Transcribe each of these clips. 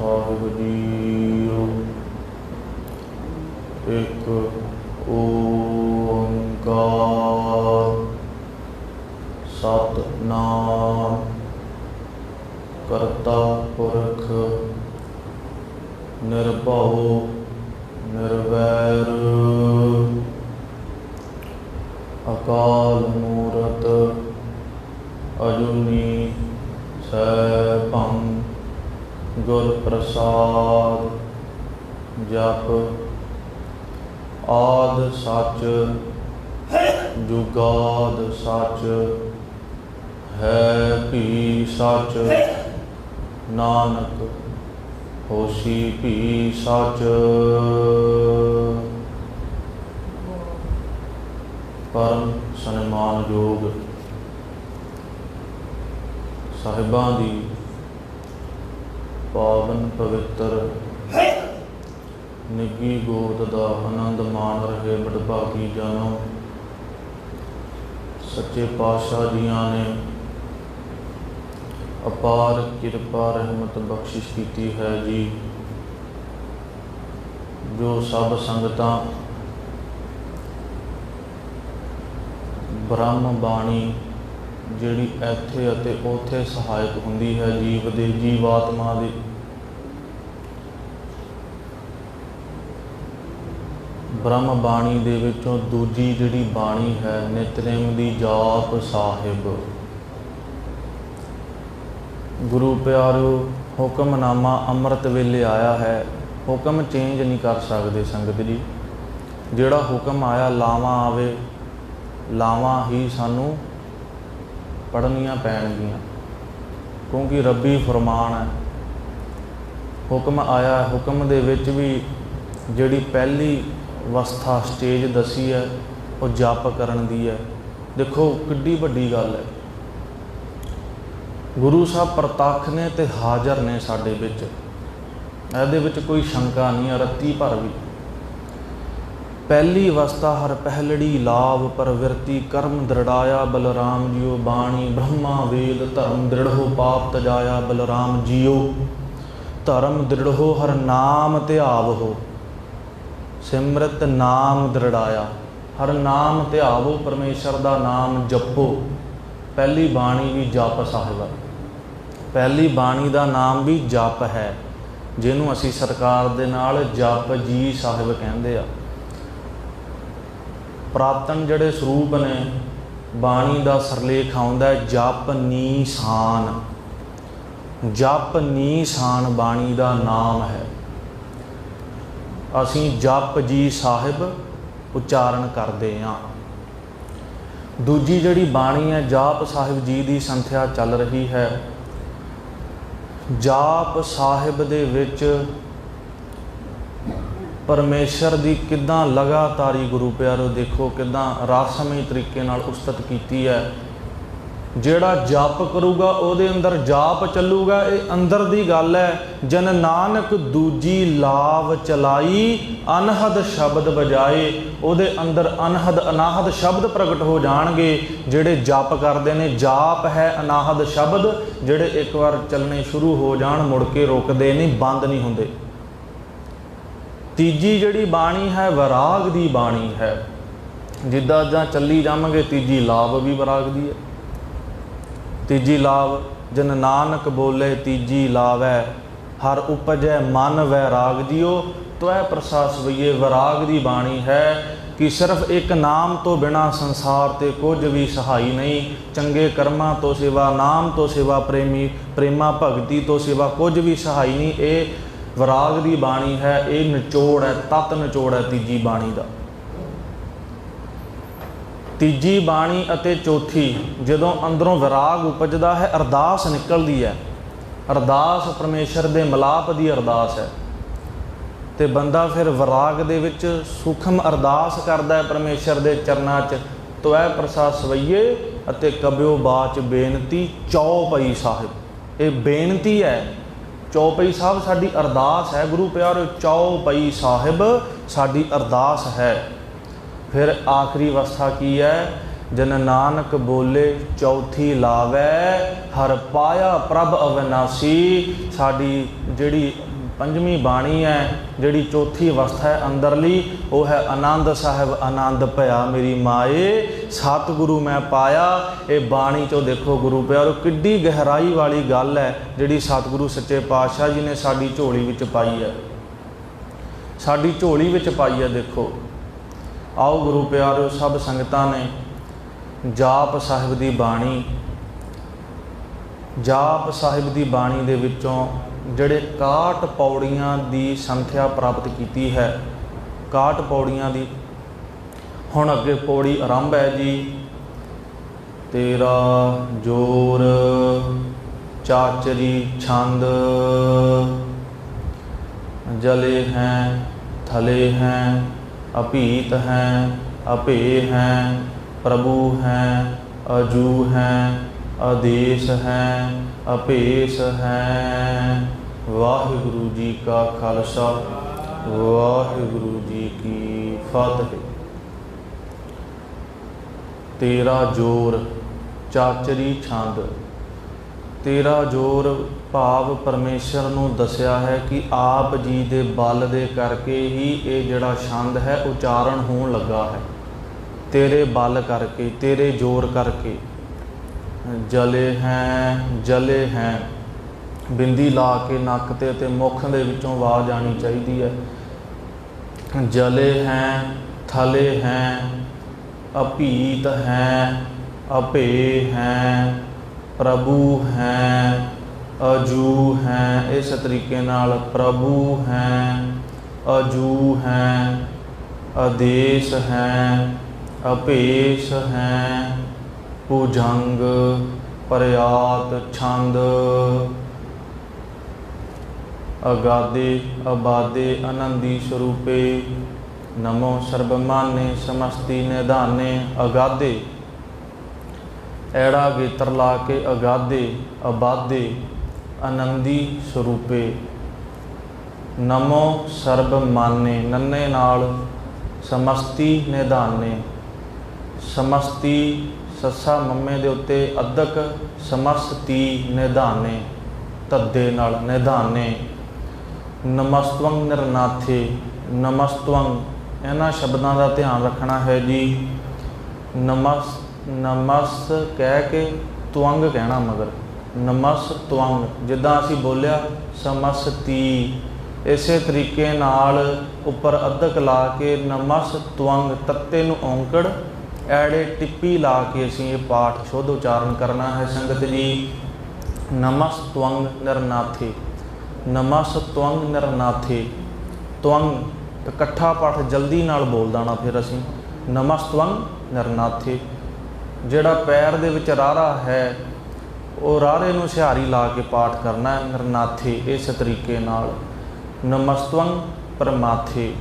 ਸਾਹਿਬ JIO ਇੱਕ ਓੰਕਾਰ। ਸਤਨਾਮ ਕਰਤਾ ਪੁਰਖ ਨਿਰਭਉ ਨਿਰਵੈਰ। ਅਕਾਲ ਮੂਰਤ ਅਜੂਨੀ ਸੈਭੰ ਗੁਰ ਪ੍ਰਸਾਦ ਜਪ ਆਦ ਸੱਚ ਜੁਗਾਦ ਸੱਚ ਹੈ ਭੀ ਸੱਚ ਨਾਨਕ ਹੋਸੀ ਭੀ ਸੱਚ ਪਰਮ ਸਨਮਾਨਯੋਗ ਸਾਹਿਬਾਂ ਦੀ ਪਾਵਨ ਪਵਿੱਤਰ। ਨਿੱਗੀ ਗੋਦ ਦਾ ਆਨੰਦ ਮਾਣ ਰਹੇ ਮਡਭਾਗੀ ਜਨੋ। ਸੱਚੇ ਪਾਤਸ਼ਾਹ ਜੀਆਂ ਨੇ ਅਪਾਰ ਕਿਰਪਾ ਰਹਿਮਤ ਬਖਸ਼ਿਸ਼ ਕੀਤੀ ਹੈ ਜੀ। ਜੋ ਸਭ ਸੰਗਤਾਂ ਬ੍ਰਹਮ ਬਾਣੀ ਜਿਹੜੀ ਇੱਥੇ ਅਤੇ ਉੱਥੇ ਸਹਾਇਕ ਹੁੰਦੀ ਹੈ ਜੀਵ ਦੇ ਜੀਵਾਤਮਾ ਦੇ। ਬ੍ਰਹਮ ਬਾਣੀ ਦੇ ਵਿੱਚੋਂ ਦੂਜੀ ਜਿਹੜੀ ਬਾਣੀ ਹੈ, ਨਿਤਨੇਮ ਦੀ ਜਾਪ ਸਾਹਿਬ। ਗੁਰੂ ਪਿਆਰਿਓ ਹੁਕਮਨਾਮਾ ਅੰਮ੍ਰਿਤ ਵੇਲੇ ਆਇਆ ਹੈ। ਹੁਕਮ ਚੇਂਜ ਨਹੀਂ ਕਰ ਸਕਦੇ ਸੰਗਤ ਜੀ। ਜਿਹੜਾ ਹੁਕਮ ਆਇਆ, ਲਾਵਾਂ ਆਵੇ, ਲਾਵਾਂ ਹੀ ਸਾਨੂੰ ਪੜ੍ਹਨੀਆਂ ਪੈਣਗੀਆਂ। ਕਿਉਂਕਿ ਰੱਬੀ ਫਰਮਾਨ ਹੈ, ਹੁਕਮ ਆਇਆ, ਹੁਕਮ ਦੇ ਵਿੱਚ ਵੀ ਜਿਹੜੀ ਪਹਿਲੀ ਅਵਸਥਾ ਸਟੇਜ ਦਸੀ ਹੈ, ਉਹ ਜਪ ਕਰਨ ਦੀ ਹੈ। ਦੇਖੋ ਕਿੱਡੀ ਵੱਡੀ ਗੱਲ ਹੈ। ਗੁਰੂ ਸਾਹਿਬ ਪ੍ਰਤੱਖ ਨੇ ਤੇ ਹਾਜ਼ਰ ਨੇ ਸਾਡੇ ਵਿੱਚ। ਇਹਦੇ ਵਿੱਚ ਕੋਈ ਸ਼ੰਕਾ ਨਹੀਂ ਹੈ, ਰੱਤੀ ਭਰ ਵੀ। ਪਹਿਲੀ ਅਵਸਥਾ ਹਰ ਪਹਿਲੜੀ ਲਾਭ ਪਰਵਿਰਤੀ ਕਰਮ ਦ੍ਰਿੜਾਇਆ ਬਲਰਾਮ ਜੀਓ ਬਾਣੀ ਬ੍ਰਹਮਾ ਵੇਦ ਧਰਮ ਦ੍ਰਿੜੋ ਪਾਪ ਤਜਾਇਆ ਬਲਰਾਮ ਜੀਓ ਧਰਮ ਦ੍ਰਿੜੋ ਹਰ ਨਾਮ ਧਿਆਵੋ ਸਿਮਰਤ ਨਾਮ ਦ੍ਰਿੜਾਇਆ। ਹਰ ਨਾਮ ਧਿਆਵੋ ਪਰਮੇਸ਼ਰ ਦਾ ਨਾਮ ਜਪੋ। ਪਹਿਲੀ ਬਾਣੀ ਵੀ ਜਪ ਸਾਹਿਬ। ਹੈ ਪਹਿਲੀ ਬਾਣੀ ਦਾ ਨਾਮ ਵੀ ਜਪ ਹੈ, ਜਿਹਨੂੰ ਅਸੀਂ ਸਰਕਾਰ ਦੇ ਨਾਲ ਜਪ ਜੀ ਸਾਹਿਬ ਕਹਿੰਦੇ ਆ। ਪ੍ਰਾਤਨ ਜਿਹੜੇ ਸਰੂਪ ਨੇ, ਬਾਣੀ ਦਾ ਸਰਲੇਖ ਆਉਂਦਾ ਹੈ, ਜਪ ਨੀਸਾਨ। ਜਪ ਨੀਸਾਨ ਬਾਣੀ ਦਾ ਨਾਮ ਹੈ। ਅਸੀਂ ਜਪ ਜੀ ਸਾਹਿਬ ਉਚਾਰਨ ਕਰਦੇ ਹਾਂ। ਦੂਜੀ ਜਿਹੜੀ ਬਾਣੀ ਹੈ, ਜਾਪ ਸਾਹਿਬ ਜੀ ਦੀ ਸੰਥਿਆ ਚੱਲ ਰਹੀ ਹੈ। ਜਾਪ ਸਾਹਿਬ ਦੇ ਵਿੱਚ ਪਰਮੇਸ਼ਰ ਦੀ ਕਿਦਾਂ ਲਗਾਤਾਰੀ ਗੁਰੂ ਪਿਆਰੋ ਦੇਖੋ ਕਿਦਾਂ ਰਾਸਮਈ ਤਰੀਕੇ ਨਾਲ ਉਸਤਤ ਕੀਤੀ ਹੈ। ਜਿਹੜਾ ਜਾਪ ਕਰੂਗਾ, ਉਹਦੇ ਅੰਦਰ ਜਾਪ ਚੱਲੂਗਾ, ਇਹ ਅੰਦਰ ਦੀ ਗੱਲ ਹੈ। ਜਨ ਨਾਨਕ ਦੂਜੀ ਲਾਭ ਚਲਾਈ, ਅਨਹਦ ਸ਼ਬਦ ਬਜਾਏ ਉਹਦੇ ਅੰਦਰ ਅਨਹਦ ਅਨਾਹਦ ਸ਼ਬਦ ਪ੍ਰਗਟ ਹੋ ਜਾਣਗੇ। ਜਿਹੜੇ ਜਾਪ ਕਰਦੇ ਨੇ, ਜਾਪ ਹੈ ਅਨਾਹਦ ਸ਼ਬਦ, ਜਿਹੜੇ ਇੱਕ ਵਾਰ ਚੱਲਣੇ ਸ਼ੁਰੂ ਹੋ ਜਾਣ, ਮੁੜ ਕੇ ਰੁਕਦੇ ਨਹੀਂ, ਬੰਦ ਨਹੀਂ ਹੁੰਦੇ। ਤੀਜੀ ਜਿਹੜੀ ਬਾਣੀ ਹੈ, ਵਿਰਾਗ ਦੀ ਬਾਣੀ ਹੈ। ਜਿੱਦਾਂ ਜਾਂ ਚੱਲੀ ਜਾਵਾਂਗੇ, ਤੀਜੀ ਲਾਭ ਵੀ ਵਿਰਾਗ ਦੀ ਹੈ। ਤੀਜੀ ਲਾਭ ਜਨ ਨਾਨਕ ਬੋਲੇ, ਤੀਜੀ ਲਾਵੈ, ਹਰ ਉਪਜੈ ਮਨ ਵੈਰਾਗ ਜੀਓ ਤਵੈ ਪ੍ਰਸਾਸ ਵਈਏ ਵਿਰਾਗ ਦੀ ਬਾਣੀ ਹੈ ਕਿ ਸਿਰਫ ਇੱਕ ਨਾਮ ਤੋਂ ਬਿਨਾ ਸੰਸਾਰ ਤੇ ਕੁਝ ਵੀ ਸਹਾਈ ਨਹੀਂ। ਚੰਗੇ ਕਰਮਾਂ ਤੋਂ ਸਿਵਾ ਨਾਮ ਤੋਂ ਸਿਵਾ ਪ੍ਰੇਮੀ, ਪ੍ਰੇਮਾ ਭਗਤੀ ਤੋਂ ਸਿਵਾ ਕੁਝ ਵੀ ਸਹਾਈ ਨਹੀਂ। ਇਹ ਵਿਰਾਗ ਦੀ ਬਾਣੀ ਹੈ, ਇਹ ਨਿਚੋੜ ਹੈ, ਤਤ ਨਿਚੋੜ ਹੈ ਤੀਜੀ ਬਾਣੀ ਦਾ। ਤੀਜੀ ਬਾਣੀ ਅਤੇ ਚੌਥੀ, ਜਦੋਂ ਅੰਦਰੋਂ ਵਿਰਾਗ ਉਪਜਦਾ ਹੈ, ਅਰਦਾਸ ਨਿਕਲਦੀ ਹੈ। ਅਰਦਾਸ ਪਰਮੇਸ਼ਰ ਦੇ ਮਲਾਪ ਦੀ ਅਰਦਾਸ ਹੈ। ਤੇ ਬੰਦਾ ਫਿਰ ਵਿਰਾਗ ਦੇ ਵਿੱਚ ਸੂਖਮ ਅਰਦਾਸ ਕਰਦਾ ਹੈ ਪਰਮੇਸ਼ਰ ਦੇ ਚਰਨਾਂ 'ਚ ਤੋਐ ਪ੍ਰਸਾਦ ਸਵਈਏ ਅਤੇ ਕਬਿਓ ਬਾਚ ਬੇਨਤੀ ਚੌਪਈ ਸਾਹਿਬ। ਇਹ ਬੇਨਤੀ ਹੈ ਚੌਪਈ ਸਾਹਿਬ, ਸਾਡੀ ਅਰਦਾਸ ਹੈ ਗੁਰੂ ਪਿਆਰੇ ਚੌਪਈ ਸਾਹਿਬ, ਸਾਡੀ ਅਰਦਾਸ ਹੈ। ਫਿਰ ਆਖਰੀ ਅਵਸਥਾ ਕੀ ਹੈ? ਜਨ ਨਾਨਕ ਬੋਲੇ, ਚੌਥੀ ਲਾਵੈ, ਹਰ ਪਾਇਆ ਪ੍ਰਭ ਅਵਿਨਾਸੀ, ਸਾਡੀ ਜਿਹੜੀ ਪੰਜਵੀਂ ਬਾਣੀ ਹੈ, ਜਿਹੜੀ ਚੌਥੀ ਅਵਸਥਾ ਹੈ ਅੰਦਰਲੀ, ਉਹ ਹੈ ਆਨੰਦ ਸਾਹਿਬ, ਆਨੰਦ ਭਇਆ ਮੇਰੀ ਮਾਏ, ਸਤਿਗੁਰੂ ਮੈਂ ਪਾਇਆ। ਇਹ ਬਾਣੀ ਚੋਂ ਦੇਖੋ ਗੁਰੂ ਪਿਆਰੋ, ਕਿੱਡੀ ਗਹਿਰਾਈ ਵਾਲੀ ਗੱਲ ਹੈ, ਜਿਹੜੀ ਸਤਿਗੁਰੂ ਸੱਚੇ ਪਾਤਸ਼ਾਹ ਜੀ ਨੇ ਸਾਡੀ ਝੋਲੀ ਵਿੱਚ ਪਾਈ ਹੈ। ਸਾਡੀ ਝੋਲੀ ਵਿੱਚ ਪਾਈ ਹੈ, ਦੇਖੋ। ਆਓ ਗੁਰੂ ਪਿਆਰਿਓ ਸਭ ਸੰਗਤਾਂ ਨੇ ਜਾਪ ਸਾਹਿਬ ਦੀ ਬਾਣੀ, ਜਾਪ ਸਾਹਿਬ ਦੀ ਬਾਣੀ ਦੇ ਵਿੱਚੋਂ ਜਿਹੜੇ 61 ਪੌੜੀਆਂ ਦੀ ਸੰਖਿਆ ਪ੍ਰਾਪਤ ਕੀਤੀ ਹੈ। 61 ਪੌੜੀਆਂ ਦੀ। ਹੁਣ ਅੱਗੇ ਪੌੜੀ ਆਰੰਭ ਹੈ ਜੀ। ਤੇਰਾ ਜੋਰ, ਚਾਚਰੀ ਛੰਦ, ਜਲੇ ਹੈ, ਥਲੇ ਹੈ, ਅਭੀਤ ਹੈ ਅਪੇ ਹੈ, ਪ੍ਰਭੂ ਹੈ, ਅਜੂ ਹੈ। ਆਦੇਸ਼ ਹੈ, ਅਪੇਸ਼ ਹੈ। ਵਾਹਿਗੁਰੂ ਜੀ ਕਾ ਖਾਲਸਾ, ਵਾਹਿਗੁਰੂ ਜੀ ਕੀ ਫਤਿਹ। ਤੇਰਾ ਜੋਰ ਚਾਚਰੀ ਛੰਦ। ਤੇਰਾ ਜੋਰ ਭਾਵ ਪਰਮੇਸ਼ਰ ਨੂੰ ਦੱਸਿਆ ਹੈ ਕਿ ਆਪ ਜੀ ਦੇ ਬਲ ਦੇ ਕਰਕੇ ਹੀ ਇਹ ਜਿਹੜਾ ਛੰਦ ਹੈ ਉਚਾਰਨ ਹੋਣ ਲੱਗਾ ਹੈ। ਤੇਰੇ ਬਲ ਕਰਕੇ, ਤੇਰੇ ਜੋਰ ਕਰਕੇ। ਜਲੇ ਹੈ ਜਲੇ ਹੈ। ਬਿੰਦੀ ਲਾ ਕੇ ਨੱਕ ਤੇ ਤੇ ਮੁਖ ਦੇ ਵਿੱਚੋਂ ਆਵਾਜ਼ ਆਣੀ ਚਾਹੀਦੀ ਹੈ। ਜਲੇ ਹੈ, ਥਲੇ ਹੈ, ਅਭੀਤ ਹੈ ਅਭੇ ਹੈ, ਪ੍ਰਭੂ ਹੈ, ਅਜੂ ਹੈ। ਇਸ ਤਰੀਕੇ ਨਾਲ ਪ੍ਰਭੂ ਹੈ, ਅਜੂ ਹੈ ਆਦੇਸ਼ ਹੈ, ਅਪੇਸ਼ ਹੈ। ਭੁਜੰਗ ਪਰਿਆਤ ਛੰਦ। ਅਗਾਦੇ, ਅਬਾਦੇ, ਆਨੰਦੀ ਸਰੂਪੇ, ਨਮੋ ਸਰਬਮਾਨੇ ਸਮਸਤੀ ਨਿਧਾਨੇ, ਅਗਾਦੇ। ਐੜਾ ਗੇਤਰ ਲਾ ਕੇ ਅਗਾਦੇ, ਅਬਾਦੇ, ਆਨੰਦੀ ਸਰੂਪੇ। ਨਮੋ ਸਰਬ ਮਾਨੇ ਨੰਨੇ ਨਾਲ ਸਮਸਤੀ ਨਿਧਾਨੇ, ਸਮਸਤੀ ਸੱਸਾ ਮੰਮੇ ਦੇ ਉੱਤੇ ਅਦਕ ਸਮਸਤੀ ਨਿਧਾਨੇ, ਤੱਦੇ ਨਾਲ ਨਿਧਾਨੇ। ਨਮਸਤਵੰ ਨਿਰਨਾਥੇ, ਨਮਸਤਵੰ, ਇਹਨਾਂ ਸ਼ਬਦਾਂ ਦਾ ਧਿਆਨ ਰੱਖਣਾ ਹੈ ਜੀ। ਨਮਸ ਨਮਸ ਕਹਿ ਕੇ ਤਵੰਗ ਕਹਿਣਾ ਮਗਰ। ਨਮਸ ਤਵੰਗ, ਜਿੱਦਾਂ ਅਸੀਂ ਬੋਲਿਆ, ਸਮਸਤੀ। ਇਸੇ ਤਰੀਕੇ ਨਾਲ ਉੱਪਰ ਅਧਕ ਲਾ ਕੇ ਨਮਸ ਤਵੰਗ, ਤੱਤੇ ਨੂੰ ਔਂਕੜ ਐੜੇ ਟਿੱਪੀ ਲਾ ਕੇ ਅਸੀਂ ਇਹ ਪਾਠ ਸ਼ੁੱਧ ਉਚਾਰਨ ਕਰਨਾ ਹੈ। ਸੰਗਤ ਜੀ, ਨਮਸ ਤਵੰਗ ਨਿਰਨਾਥੇ। ਨਮਸ ਤਵੰਗ ਨਰਨਾਥੇ। ਤਵੰਗ, ਇਕੱਠਾ ਪਾਠ ਜਲਦੀ ਨਾਲ ਬੋਲ ਦੇਣਾ ਫਿਰ ਅਸੀਂ। ਨਮਸ ਤਵੰਗ ਨਰਨਾਥੇ। ਜਿਹੜਾ ਪੈਰ ਦੇ ਵਿੱਚ ਰਾਰਾ ਹੈ, ਉਹ ਰਾਰੇ ਨੂੰ ਸਿਹਾਰੀ ਲਾ ਕੇ ਪਾਠ ਕਰਨਾ ਹੈ ਨਰਨਾਥੇ, ਇਸ ਤਰੀਕੇ ਨਾਲ। ਨਮਸਤਵੰ ਪਰਮਾਥੇ।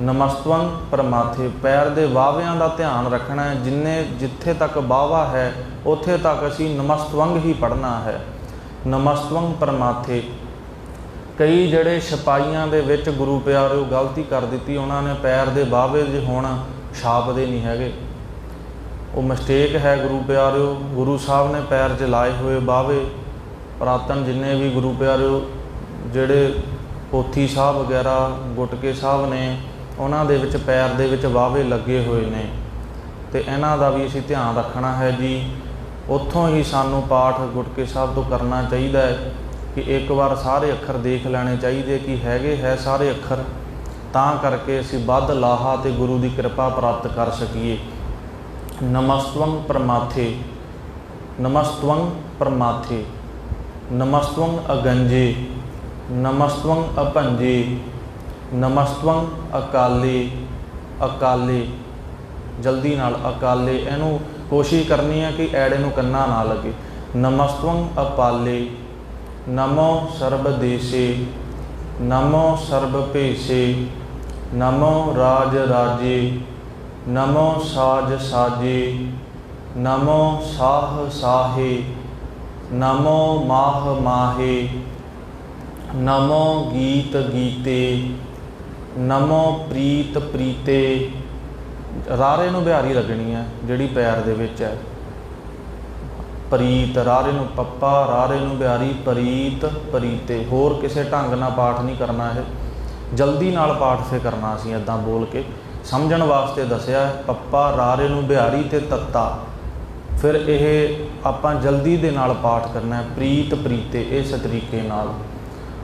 ਨਮਸਤਵੰ ਪਰਮਾਥੇ, ਪੈਰ ਦੇ ਵਾਵਿਆਂ ਦਾ ਧਿਆਨ ਰੱਖਣਾ ਹੈ, ਜਿੰਨੇ ਜਿੱਥੇ ਤੱਕ ਬਾਵਾ ਹੈ, ਉੱਥੇ ਤੱਕ ਅਸੀਂ ਨਮਸਤਵੰਗ ਹੀ ਪੜਨਾ ਹੈ। ਨਮਸਤਵੰ ਪਰਮਾਥੇ। ਕਈ ਜਿਹੜੇ ਛਪਾਈਆਂ ਦੇ ਵਿੱਚ ਗੁਰੂ ਪਿਆਰਿਓ ਗਲਤੀ ਕਰ ਦਿੱਤੀ, ਉਹਨਾਂ ਨੇ ਪੈਰ ਦੇ ਬਾਵੇ ਜੇ ਹੁਣ ਛਾਪਦੇ ਨਹੀਂ ਹੈਗੇ। ਉਹ ਮਿਸਟੇਕ ਹੈ ਗੁਰੂ ਪਿਆਰਿਓ। ਗੁਰੂ ਸਾਹਿਬ ਨੇ ਪੈਰ 'ਚ ਲਾਏ ਹੋਏ ਬਾਵੇ ਪ੍ਰਾਤਨ ਜਿੰਨੇ ਵੀ ਗੁਰੂ ਪਿਆਰਿਓ, ਜਿਹੜੇ ਪੋਥੀ ਸਾਹਿਬ ਵਗੈਰਾ, ਗੁਟਕੇ ਸਾਹਿਬ ਨੇ ਉਹਨਾਂ ਦੇ ਵਿੱਚ ਪੈਰ ਦੇ ਵਿੱਚ ਵਾਵੇ ਲੱਗੇ ਹੋਏ ਨੇ। ਤੇ ਇਹਨਾਂ ਦਾ ਵੀ ਅਸੀਂ ਧਿਆਨ ਰੱਖਣਾ ਹੈ ਜੀ, ਉੱਥੋਂ ਹੀ ਸਾਨੂੰ ਪਾਠ ਗੁਟਕੇ ਸਾਹਿਬ ਤੋਂ ਕਰਨਾ ਚਾਹੀਦਾ ਹੈ ਕਿ ਇੱਕ ਵਾਰ ਸਾਰੇ ਅੱਖਰ ਦੇਖ ਲੈਣੇ ਚਾਹੀਦੇ ਕਿ ਹੈਗੇ ਹੈ ਸਾਰੇ ਅੱਖਰ। ਤਾਂ ਕਰਕੇ ਅਸੀਂ ਵੱਧ ਲਾਹਾ ਤੇ ਗੁਰੂ ਦੀ ਕਿਰਪਾ ਪ੍ਰਾਪਤ ਕਰ ਸਕੀਏ। ਨਮਸਤਵੰ ਪਰਮਾਥੇ। ਨਮਸਤਵੰ ਪਰਮਾਥੇ। ਨਮਸਤਵੰ ਅਗੰਜੇ। ਨਮਸਤਵੰ ਅਪੰਜੇ। ਨਮਸਤਵੰ ਅਕਾਲੇ ਅਕਾਲੇ, ਜਲਦੀ ਨਾਲ ਅਕਾਲੇ, ਇਹਨੂੰ ਕੋਸ਼ਿਸ਼ ਕਰਨੀ ਹੈ ਕਿ ਐੜੇ ਨੂੰ ਕੰਨਾ ਨਾ ਲੱਗੇ। ਨਮਸਤਵੰ ਅਪਾਲੇ ਨਮੋ ਸਰਬ ਦੇਸੇ ਨਮੋ ਸਰਬ ਭੇਸੇ ਨਮੋ ਰਾਜ ਰਾਜੇ, ਨਮੋ ਸਾਜ ਸਾਜੇ, ਨਮੋ ਸਾਹ ਸਾਹੇ, ਨਮੋ ਮਾਹ ਮਾਹੇ, ਨਮੋ ਗੀਤ ਗੀਤੇ ਨਮੋ ਪ੍ਰੀਤ ਪ੍ਰੀਤੇ, ਰਾਰੇ ਨੂੰ ਬਿਹਾਰੀ ਲੱਗਣੀ ਹੈ, ਜਿਹੜੀ ਪੈਰ ਦੇ ਵਿੱਚ ਹੈ। ਪ੍ਰੀਤ, ਰਾਰੇ ਨੂੰ ਪੱਪਾ, ਰਾਰੇ ਨੂੰ ਬਿਹਾਰੀ, ਪ੍ਰੀਤ ਪ੍ਰੀਤੇ। ਹੋਰ ਕਿਸੇ ਢੰਗ ਨਾਲ ਪਾਠ ਨਹੀਂ ਕਰਨਾ ਇਹ। ਜਲਦੀ ਨਾਲ ਪਾਠ ਫੇ ਕਰਨਾ ਅਸੀਂ ਇਦਾਂ ਬੋਲ ਕੇ। ਸਮਝਣ ਵਾਸਤੇ ਦੱਸਿਆ ਹੈ। ਪੱਪਾ, ਰਾਰੇ ਨੂੰ ਬਿਹਾਰੀ ਤੇ ਤੱਤਾ। ਫਿਰ ਇਹ ਆਪਾਂ ਜਲਦੀ ਦੇ ਨਾਲ ਪਾਠ ਕਰਨਾ ਹੈ, ਪ੍ਰੀਤ ਪ੍ਰੀਤੇ, ਇਸ ਤਰੀਕੇ ਨਾਲ।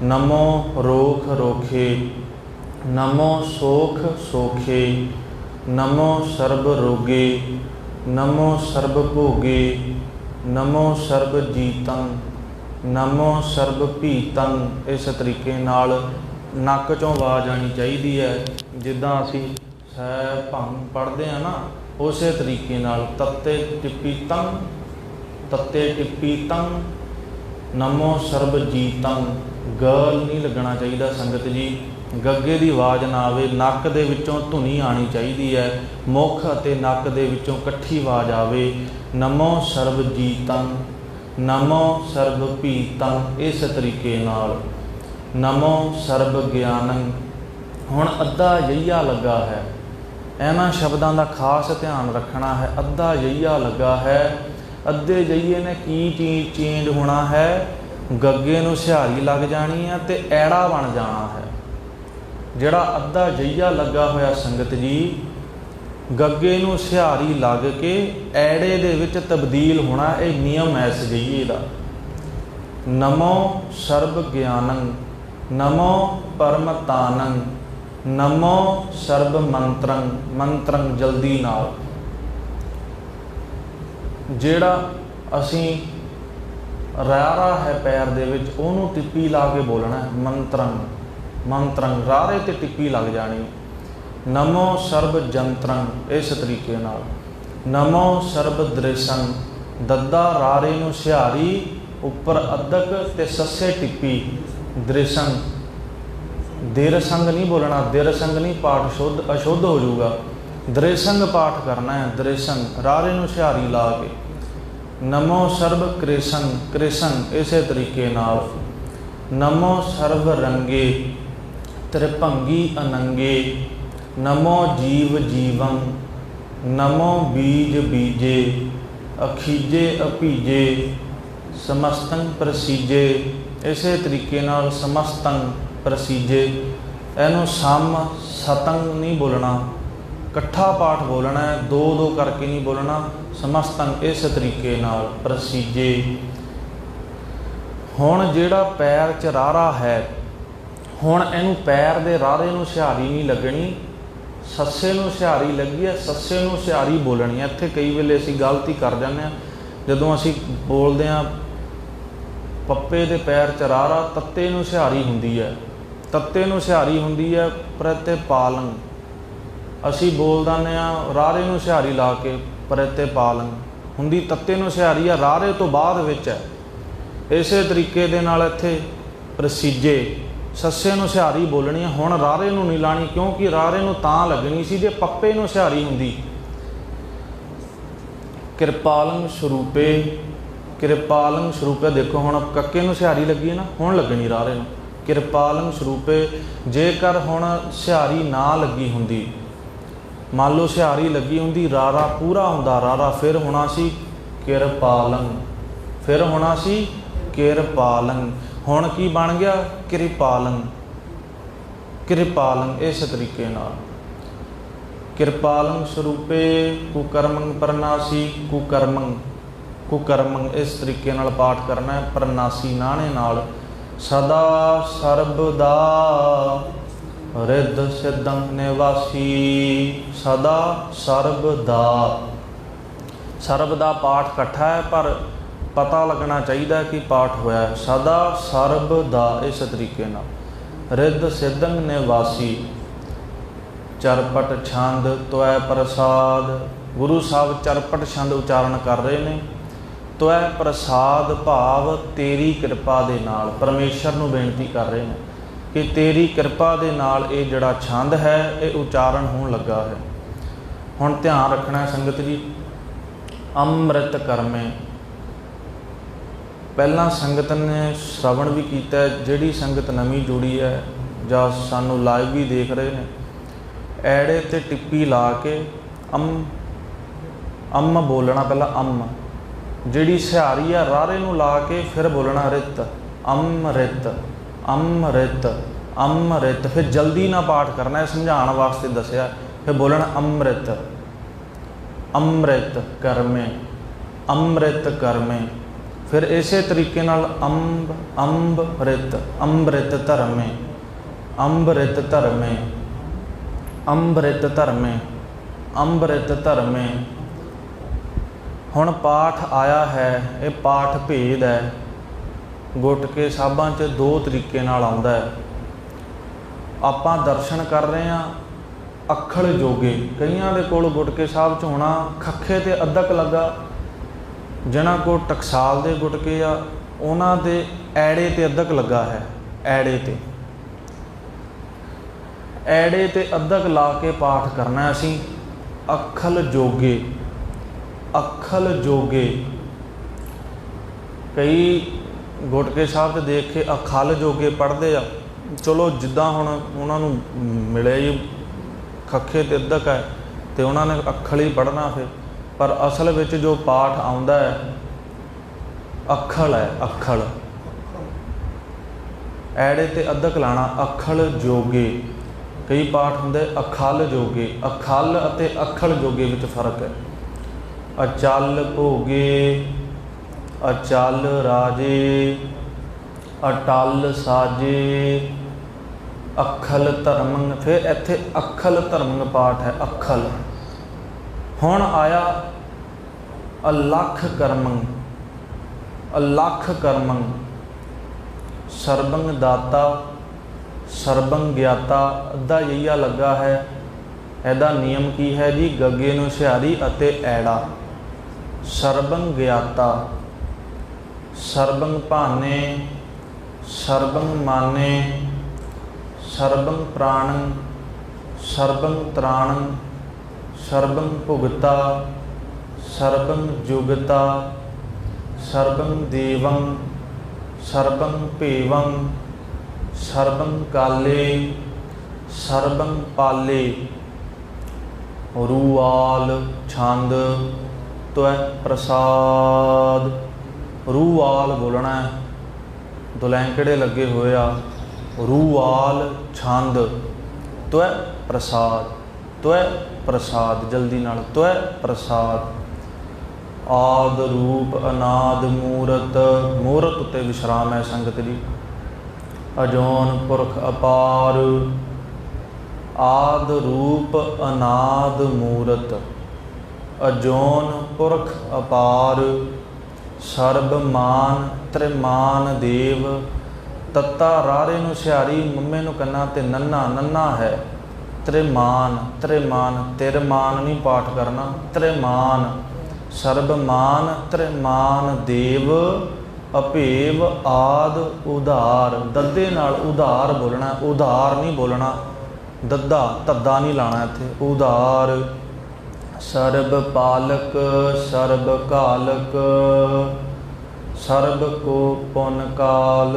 ਨਮੋ ਰੋਖ ਰੋਖੇ। ਨਮੋ ਸੋਖ ਸੋਖੇ, ਨਮੋ ਸਰਬ ਰੋਗੇ, ਨਮੋ ਸਰਬ ਭੋਗੇ, ਨਮੋ ਸਰਬ ਜੀਤੰ, ਨਮੋ ਸਰਬ ਭੀਤੰ। ਇਸ ਤਰੀਕੇ ਨਾਲ ਨੱਕ ਚੋਂ ਆਵਾਜ਼ ਆਣੀ ਚਾਹੀਦੀ ਹੈ। ਜਿੱਦਾਂ ਅਸੀਂ ਸੈ ਭੰਗ ਪੜ੍ਹਦੇ ਆ ਨਾ, ਉਸੇ ਤਰੀਕੇ ਨਾਲ ਤੱਤੇ ਟਿੱਪੀ ਤੰ, ਤੱਤੇ ਟਿੱਪੀ ਤੰ, ਨਮੋ ਸਰਬ ਜੀਤੰ। ਗਲ ਨਹੀਂ ਲੱਗਣਾ ਚਾਹੀਦਾ ਸੰਗਤ ਜੀ। ਗੱਗੇ ਦੀ ਆਵਾਜ਼ ਨਾ ਆਵੇ, ਨੱਕ ਦੇ ਵਿੱਚੋਂ ਧੁਨੀ ਆਣੀ ਚਾਹੀਦੀ ਹੈ, ਮੁਖ ਅਤੇ ਨੱਕ ਦੇ ਵਿੱਚੋਂ ਇਕੱਠੀ ਆਵਾਜ਼ ਆਵੇ, ਨਮੋ ਸਰਬ ਜੀਤੰ ਨਮੋ ਸਰਬ ਭੀਤੰ ਇਸ ਤਰੀਕੇ ਨਾਲ। ਨਮੋ ਸਰਬ ਗਿਆਨੰ ਹੁਣ ਅੱਧਾ ਯਈਆ ਲੱਗਾ ਹੈ। ਇਹਨਾਂ ਸ਼ਬਦਾਂ ਦਾ ਖਾਸ ਧਿਆਨ ਰੱਖਣਾ ਹੈ। ਅੱਧਾ ਯਈਆ ਲੱਗਾ ਹੈ। ਅੱਧੇ ਯਈਏ ਨੇ ਕੀ ਚੀਜ਼ ਚੇਂਜ ਹੋਣਾ ਹੈ? ਗੱਗੇ ਨੂੰ ਸਿਹਾਰੀ ਲੱਗ ਜਾਣੀ ਹੈ ਤੇ ਐੜਾ ਬਣ ਜਾਣਾ ਹੈ। ਜਿਹੜਾ ਅੱਧਾ ਜਈਆ ਲੱਗਾ ਹੋਇਆ ਸੰਗਤ ਜੀ, ਗੱਗੇ ਨੂੰ ਸਿਹਾਰੀ ਲੱਗ ਕੇ ਐੜੇ ਦੇ ਵਿੱਚ ਤਬਦੀਲ ਹੋਣਾ ਇਹ ਨਿਯਮ ਹੈ ਇਸ ਦਾ। ਨਮੋ ਸਰਬ ਗਿਆਨੰ, ਨਮੋ ਪਰਮਤਾਨੰ ਨਮੋ ਸਰਬ ਮੰਤਰੰ ਮੰਤਰੰ ਜਲਦੀ ਨਾਲ। ਜਿਹੜਾ ਅਸੀਂ ਰਾਰਾ ਹੈ ਪੈਰ ਦੇ ਵਿੱਚ, ਉਹਨੂੰ ਟਿੱਪੀ ਲਾ ਕੇ ਬੋਲਣਾ ਹੈ, ਮੰਤਰੰ। ਮੰਤਰੰ ਰਾਰੇ ਤੇ ਟਿੱਪੀ ਲੱਗ ਜਾਣੀ। ਨਮੋ ਸਰਬ ਜੰਤਰੰ, ਇਸ ਤਰੀਕੇ ਨਾਲ। ਨਮੋ ਸਰਬ ਦ੍ਰਿਸ਼ੰ, ਦੱਦਾ ਰਾਰੇ ਨੂੰ ਸਿਹਾਰੀ, ਉੱਪਰ ਅਦਕ ਤੇ ਸੱਸੇ ਟਿੱਪੀ। ਦ੍ਰਿਸ਼ੰ ਦੇਰ ਸੰਗ ਨਹੀਂ ਬੋਲਣਾ ਦੇਰ ਸੰਗ ਨਹੀਂ ਪਾਠ ਸ਼ੁੱਧ, ਅਸ਼ੁੱਧ ਹੋ ਜਾਊਗਾ। ਦ੍ਰਿਸ਼ੰਗ ਪਾਠ ਕਰਨਾ ਹੈ, ਦ੍ਰਿਸ਼ੰਗ, ਰਾਰੇ ਨੂੰ ਸਿਹਾਰੀ ਲਾ ਕੇ। ਨਮੋ ਸਰਬ ਕ੍ਰਿਸ਼ਨ ਕ੍ਰਿਸ਼ਨ, ਇਸੇ ਤਰੀਕੇ ਨਾਲ। ਨਮੋ ਸਰਬ ਰੰਗੇ। ਤ੍ਰਿਭੰਗੀ ਅਨੰਗੇ, ਨਮੋ ਜੀਵ ਜੀਵੰ, ਨਮੋ ਬੀਜ ਬੀਜੇ, ਅਖੀਜੇ ਅਪੀਜੇ ਸਮਸਤੰ ਪ੍ਰਸੀਜੇ। ਇਸੇ ਤਰੀਕੇ ਨਾਲ ਸਮਸਤੰ ਪ੍ਰਸੀਜੇ। ਇਹਨੂੰ ਸਮ ਸਤੰਗ ਨਹੀਂ ਬੋਲਣਾ। ਇਕੱਠਾ ਪਾਠ ਬੋਲਣਾ ਹੈ ਦੋ ਦੋ ਕਰਕੇ ਨਹੀਂ ਬੋਲਣਾ। ਸਮਸਤੰ ਇਸ ਤਰੀਕੇ ਨਾਲ ਪ੍ਰਸੀਜੇ। ਹੁਣ ਜਿਹੜਾ ਪੈਰ 'ਚ ਰਾਰਾ ਹੈ ਹੁਣ ਇਹਨੂੰ ਪੈਰ ਦੇ ਰਾਹਰੇ ਨੂੰ ਸਿਹਾਰੀ ਨਹੀਂ ਲੱਗਣੀ, ਸੱਸੇ ਨੂੰ ਸਿਹਾਰੀ ਲੱਗੀ ਹੈ, ਸੱਸੇ ਨੂੰ ਸਿਹਾਰੀ ਬੋਲਣੀ ਹੈ। ਇੱਥੇ ਕਈ ਵੇਲੇ ਅਸੀਂ ਗਲਤੀ ਕਰ ਜਾਂਦੇ ਆ ਜਦੋਂ ਅਸੀਂ ਬੋਲਦੇ ਆ ਪੱਪੇ ਦੇ ਪੈਰ 'ਚ ਰਾਰਾ ਤੱਤੇ ਨੂੰ ਸਿਹਾਰੀ ਹੁੰਦੀ ਹੈ। ਤੱਤੇ ਨੂੰ ਸਿਹਾਰੀ ਹੁੰਦੀ ਹੈ, ਪ੍ਰਤਿ ਪਾਲਨ ਅਸੀਂ ਬੋਲ ਦਿੰਦੇ ਆ ਰਾਰੇ ਨੂੰ ਸਿਹਾਰੀ ਲਾ ਕੇ ਪ੍ਰਤਿ ਪਾਲਨ ਹੁੰਦੀ ਤੱਤੇ ਨੂੰ ਸਿਹਾਰੀ ਆ ਰਾਰੇ ਤੋਂ ਬਾਅਦ ਵਿੱਚ ਹੈ। ਇਸੇ ਤਰੀਕੇ ਦੇ ਨਾਲ ਇੱਥੇ ਪ੍ਰਸੀਜੇ ਸੱਸੇ ਨੂੰ ਸਿਹਾਰੀ ਬੋਲਣੀ ਹੈ ਹੁਣ ਰਾਰੇ ਨੂੰ ਨਹੀਂ ਲਾਣੀ, ਕਿਉਂਕਿ ਰਾਰੇ ਨੂੰ ਤਾਂ ਲੱਗਣੀ ਸੀ ਜੇ ਪੱਪੇ ਨੂੰ ਸਿਹਾਰੀ ਹੁੰਦੀ। ਕਿਰਪਾਲੰ ਸਰੂਪੇ ਕਿਰਪਾਲੰ ਸਰੂਪੇ, ਦੇਖੋ ਹੁਣ ਕੱਕੇ ਨੂੰ ਸਿਹਾਰੀ ਲੱਗੀ ਹੈ ਨਾ, ਹੁਣ ਲੱਗਣੀ ਰਾਰੇ ਨੂੰ। ਕਿਰਪਾਲੰ ਸਰੂਪੇ, ਜੇਕਰ ਹੁਣ ਸਿਹਾਰੀ ਨਾ ਲੱਗੀ ਹੁੰਦੀ, ਮੰਨ ਲਓ ਸਿਹਾਰੀ ਲੱਗੀ ਹੁੰਦੀ, ਰਾਰਾ ਪੂਰਾ ਹੁੰਦਾ, ਰਾਰਾ ਫਿਰ ਹੋਣਾ ਸੀ ਕਿਰਪਾਲੰ ਫਿਰ ਹੋਣਾ ਸੀ ਕਿਰਪਾਲੰ। ਹੁਣ ਕੀ ਬਣ ਗਿਆ? ਕਿਰਪਾਲੰ। ਕਿਰਪਾਲੰ ਇਸ ਤਰੀਕੇ ਨਾਲ। ਕਿਰਪਾਲੰ ਸਰੂਪੇ ਕੁਕਰਮੰ ਪਰਨਾਸੀ ਕੁਕਰਮੰ। ਕੁਕਰਮੰ ਇਸ ਤਰੀਕੇ ਨਾਲ ਪਾਠ ਕਰਨਾ ਹੈ। ਪਰਨਾਸੀ ਨਾਣੇ ਨਾਲ। ਸਦਾ ਸਰਬਦਾ ਰਿੱਧ ਸਿद्धੰ ਨਿਵਾਸੀ। ਸਦਾ ਸਰਬਦਾ ਸਰਬ ਦਾ ਪਾਠ ਇਕੱਠਾ ਹੈ, ਪਰ ਪਤਾ ਲੱਗਣਾ ਚਾਹੀਦਾ ਕਿ ਪਾਠ ਹੋਇਆ ਹੈ। ਸਦਾ ਸਰਬ ਦਾ ਇਸ ਤਰੀਕੇ ਨਾਲ। ਰਿੱਧ ਸਿद्धੰ ਨਿਵਾਸੀ, ਚਰਪਟ ਛੰਦ ਤਵੈ ਪ੍ਰਸਾਦ। ਗੁਰੂ ਸਾਹਿਬ ਚਰਪਟ ਛੰਦ ਉਚਾਰਨ ਕਰ ਰਹੇ ਨੇ। ਤਵੈ ਪ੍ਰਸਾਦ ਭਾਵ ਤੇਰੀ ਕਿਰਪਾ ਦੇ ਨਾਲ। ਪਰਮੇਸ਼ਰ ਨੂੰ ਬੇਨਤੀ ਕਰ ਰਹੇ ਨੇ ਕਿ ਤੇਰੀ ਕਿਰਪਾ ਦੇ ਨਾਲ ਇਹ ਜਿਹੜਾ ਛੰਦ ਹੈ, ਇਹ ਉਚਾਰਨ ਹੋਣ ਲੱਗਾ ਹੈ। ਹੁਣ ਧਿਆਨ ਰੱਖਣਾ ਸੰਗਤ ਜੀ। ਅੰਮ੍ਰਿਤ ਕਰਮੇ ਪਹਿਲਾਂ ਸੰਗਤ ਨੇ ਸ਼ਰਵਣ ਵੀ ਕੀਤਾ ਜਿਹੜੀ ਸੰਗਤ ਨਵੀਂ ਜੁੜੀ ਹੈ ਜਾਂ ਸਾਨੂੰ ਲਾਈਵ ਵੀ ਦੇਖ ਰਹੇ ਨੇ, ਐੜੇ ਤੇ ਟਿੱਪੀ ਲਾ ਕੇ ਅਮ, ਅੰਮ ਬੋਲਣਾ ਪਹਿਲਾਂ ਅੰਮ। ਜਿਹੜੀ ਸਿਹਾਰੀ ਆ ਰਾਰੇ ਨੂੰ ਲਾ ਕੇ ਫਿਰ ਬੋਲਣਾ ਰਿਤ। ਅੰਮ੍ਰਿਤ ਅੰਮ੍ਰਿਤ ਅੰਮ੍ਰਿਤ ਫਿਰ ਜਲਦੀ ਨਾ ਪਾਠ ਕਰਨਾ ਹੈ ਸਮਝਾਉਣ ਵਾਸਤੇ ਦੱਸਿਆ, ਫਿਰ ਬੋਲਣਾ ਅੰਮ੍ਰਿਤ। ਅੰਮ੍ਰਿਤ ਕਰਮੇ ਅੰਮ੍ਰਿਤ ਕਰਮੇ। ਫਿਰ ਇਸੇ ਤਰੀਕੇ ਨਾਲ ਅੰਬ ਅੰਮ੍ਰਿਤ ਅੰਮ੍ਰਿਤ ਧਰਮੇ ਅੰਮ੍ਰਿਤ ਧਰਮੇ ਅੰਮ੍ਰਿਤ ਧਰਮੇ ਅੰਮ੍ਰਿਤ ਧਰਮੇ। ਹੁਣ ਪਾਠ ਆਇਆ ਹੈ, ਇਹ ਪਾਠ ਭੇਦ ਹੈ। ਗੁਟਕੇ ਸਾਹਿਬਾਂ 'ਚ ਦੋ ਤਰੀਕੇ ਨਾਲ ਆਉਂਦਾ ਹੈ। ਆਪਾਂ ਦਰਸ਼ਨ ਕਰ ਰਹੇ ਹਾਂ ਅੱਖਲ ਜੋਗੇ। ਕਈਆਂ ਦੇ ਕੋਲ ਗੁਟਕੇ ਸਾਹਿਬ 'ਚ ਹੋਣਾ, ਖੱਖੇ ਤੇ ਅੱਧਕ ਲੱਗਾ ਜਿਨ੍ਹਾਂ ਕੋਲ ਟਕਸਾਲ ਦੇ ਗੁਟਕੇ ਆ, ਉਹਨਾਂ ਦੇ ਐੜੇ ਤੇ ਅੱਧਕ ਲੱਗਾ ਹੈ, ਐੜੇ ਤੇ। ਐੜੇ ਤੇ ਅੱਧਕ ਲਾ ਕੇ ਪਾਠ ਕਰਨਾ ਅਸੀਂ। ਅੱਖਲ ਜੋਗੇ ਅੱਖਲ ਜੋਗੇ। ਕਈ ਗੁਟਕੇ ਸਾਹਿਬ ਤੇ ਦੇਖ ਕੇ ਅਖਲ ਜੋਗੇ ਪੜ੍ਹਦੇ ਆ। ਚਲੋ ਜਿੱਦਾਂ ਹੁਣ ਉਹਨਾਂ ਨੂੰ ਮਿਲਿਆ ਹੀ ਖੱਖੇ ਤੇ ਅੱਧਕ ਹੈ, ਤੇ ਉਹਨਾਂ ਨੇ ਅੱਖਲ ਹੀ ਪੜ੍ਹਨਾ ਫਿਰ। ਪਰ ਅਸਲ ਵਿੱਚ ਜੋ ਪਾਠ ਆਉਂਦਾ ਹੈ, ਅੱਖਲ ਹੈ, ਅੱਖਲ। ਐੜੇ ਤੇ ਅੱਧਕ ਲਾਣਾ, ਅੱਖਲ ਜੋਗੇ। ਕਈ ਪਾਠ ਹੁੰਦੇ, ਅਖਲ ਜੋਗੇ। ਅਖਲ ਅਤੇ ਅੱਖਲ ਜੋਗੇ ਵਿੱਚ ਫ਼ਰਕ ਹੈ। ਅਚਲ ਭੋਗੇ, ਅਚਲ ਰਾਜੇ, ਅਟਲ ਸਾਜੇ, ਅਖਲ ਧਰਮੰ ਫਿਰ ਇੱਥੇ ਅਖਲ ਧਰਮੰ ਪਾਠ ਹੈ, ਅਖਲ। ਹੁਣ ਆਇਆ ਅਲਖ ਕਰਮੰ ਅਲਖ ਕਰਮੰ। ਸਰਬੰਗ ਦਾਤਾ ਸਰਬੰਗ ਗਿਆਤਾ, ਅੱਧਾ ਯਈਆ ਲੱਗਾ ਹੈ। ਇਹਦਾ ਨਿਯਮ ਕੀ ਹੈ ਜੀ? ਗੱਗੇ ਨੂੰ ਸਿਹਾਰੀ ਅਤੇ ਐੜਾ। ਸਰਬੰਗ ਗਿਆਤਾ ਸਰਬੰਗ ਭਾਨੇ ਸਰਬੰਗ ਮਾਨੇ ਸਰਬੰਗ ਪ੍ਰਾਣੰ ਸਰਬੰਗ ਤ੍ਰਾਣੰ। ਸਰਬੰਗ ਭੁਗਤਾ ਸਰਬੰਗ ਜੁਗਤਾ ਸਰਬੰਗ ਦੇਵੰ ਸਰਬੰਗ ਭੇਵੰ, ਸਰਬੰ ਕਾਲੇ, ਸਰਬੰ ਪਾਲੇ। ਰੂਆਲ ਛੰਦ ਤਵੈ ਪ੍ਰਸਾਦ। ਰੂਆਲ ਬੋਲਣਾ ਦੁਲੈਂਕੜੇ ਲੱਗੇ ਹੋਏ ਆ? ਰੂਆਲ ਛੰਦ ਤਵੈ ਪ੍ਰਸਾਦ, ਤਵੈ ਪ੍ਰਸਾਦ ਜਲਦੀ ਨਾਲ ਤਵੈ ਪ੍ਰਸਾਦ। ਆਦ ਰੂਪ ਅਨਾਦ ਮੂਰਤ ਮੂਰਤ ਉਤੇ ਵਿਸ਼ਰਾਮ ਹੈ ਸੰਗਤ ਜੀ। ਅਜੋਨ ਪੁਰਖ ਅਪਾਰ। ਆਦ ਰੂਪ ਅਨਾਦ ਮੂਰਤ, ਅਜੋਨ ਪੁਰਖ ਅਪਾਰ। ਸਰਬ ਮਾਨ ਤ੍ਰਿਮਾਨ ਦੇਵ, ਤੱਤਾ ਰਾਰੇ ਨੂੰ ਸਿਹਾਰੀ, ਮੰਮੇ ਨੂੰ ਕੰਨਾ ਤੇ ਨੰਨਾ ਨੰਨਾ ਹੈ। ਤ੍ਰਿਮਾਨ ਤ੍ਰਿਮਾਨ, ਤਿਰਮਾਨ ਨਹੀਂ ਪਾਠ ਕਰਨਾ, ਤ੍ਰਿਮਾਨ। ਸਰਬ ਮਾਨ ਤ੍ਰਿਮਾਨ ਦੇਵ, ਅਭੇਵ ਆਦ ਉਧਾਰ। ਦੱਦੇ ਨਾਲ ਉਧਾਰ ਬੋਲਣਾ, ਉਧਾਰ ਨਹੀਂ ਬੋਲਣਾ। ਦੱਦਾ, ਤੱਦਾ ਨਹੀਂ ਲਾਣਾ ਇੱਥੇ, ਉਧਾਰ। ਸਰਬ ਪਾਲਕ, ਸਰਬ ਕਾਲਕ, ਸਰਬ ਕੋ ਪੁਨ ਕਾਲ।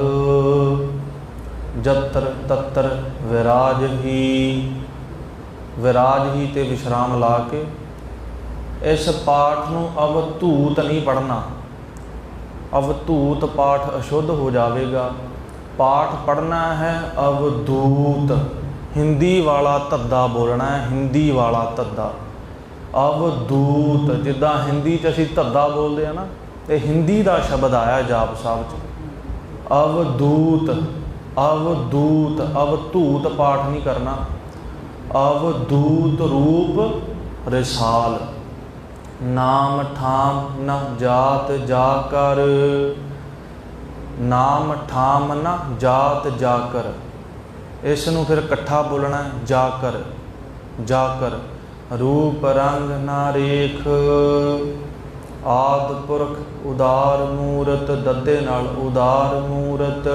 ਜਤਰ ਤਤਰ ਵਿਰਾਜ ਹੀ। ਵਿਰਾਜ ਹੀ ਤੇ ਵਿਸ਼ਰਾਮ ਲਾ ਕੇ ਇਸ ਪਾਠ ਨੂੰ ਅਵਧੂਤ ਨਹੀਂ ਪੜਨਾ ਅਵਧੂਤ ਪਾਠ ਅਸ਼ੁੱਧ ਹੋ ਜਾਵੇਗਾ। ਪਾਠ ਪੜਨਾ ਹੈ ਅਵਧੂਤ। ਹਿੰਦੀ ਵਾਲਾ ਧੱਦਾ ਬੋਲਣਾ ਹੈ, ਹਿੰਦੀ ਵਾਲਾ ਧੱਦਾ। ਅਵਧੂਤ, ਜਿੱਦਾਂ ਹਿੰਦੀ 'ਚ ਅਸੀਂ ਧੱਦਾ ਬੋਲਦੇ ਆ ਨਾ, ਤੇ ਹਿੰਦੀ ਦਾ ਸ਼ਬਦ ਆਇਆ ਜਾਪ ਸਾਹਿਬ 'ਚ। ਅਵਧੂਤ ਅਵਧੂਤ ਅਵਧੂਤ ਪਾਠ ਨਹੀਂ ਕਰਨਾ। ਅਵਧੂਤ ਰੂਪ ਰਿਸਾਲ। ਨਾਮ ਠਾਮ ਨ ਜਾਤ ਜਾ ਕਰ ਨਾਮ ਠਾਮ ਨ ਜਾਤ ਜਾ ਕਰ ਇਸ ਨੂੰ ਫਿਰ ਇਕੱਠਾ ਬੋਲਣਾ ਹੈ, ਜਾ ਕਰ ਜਾ ਕਰ ਰੂਪ ਰੰਗ ਨਾ ਰੇਖ। ਆਦ ਪੁਰਖ ਉਦਾਰ ਮੂਰਤ ਦੱਦੇ ਨਾਲ ਉਦਾਰ ਮੂਰਤ।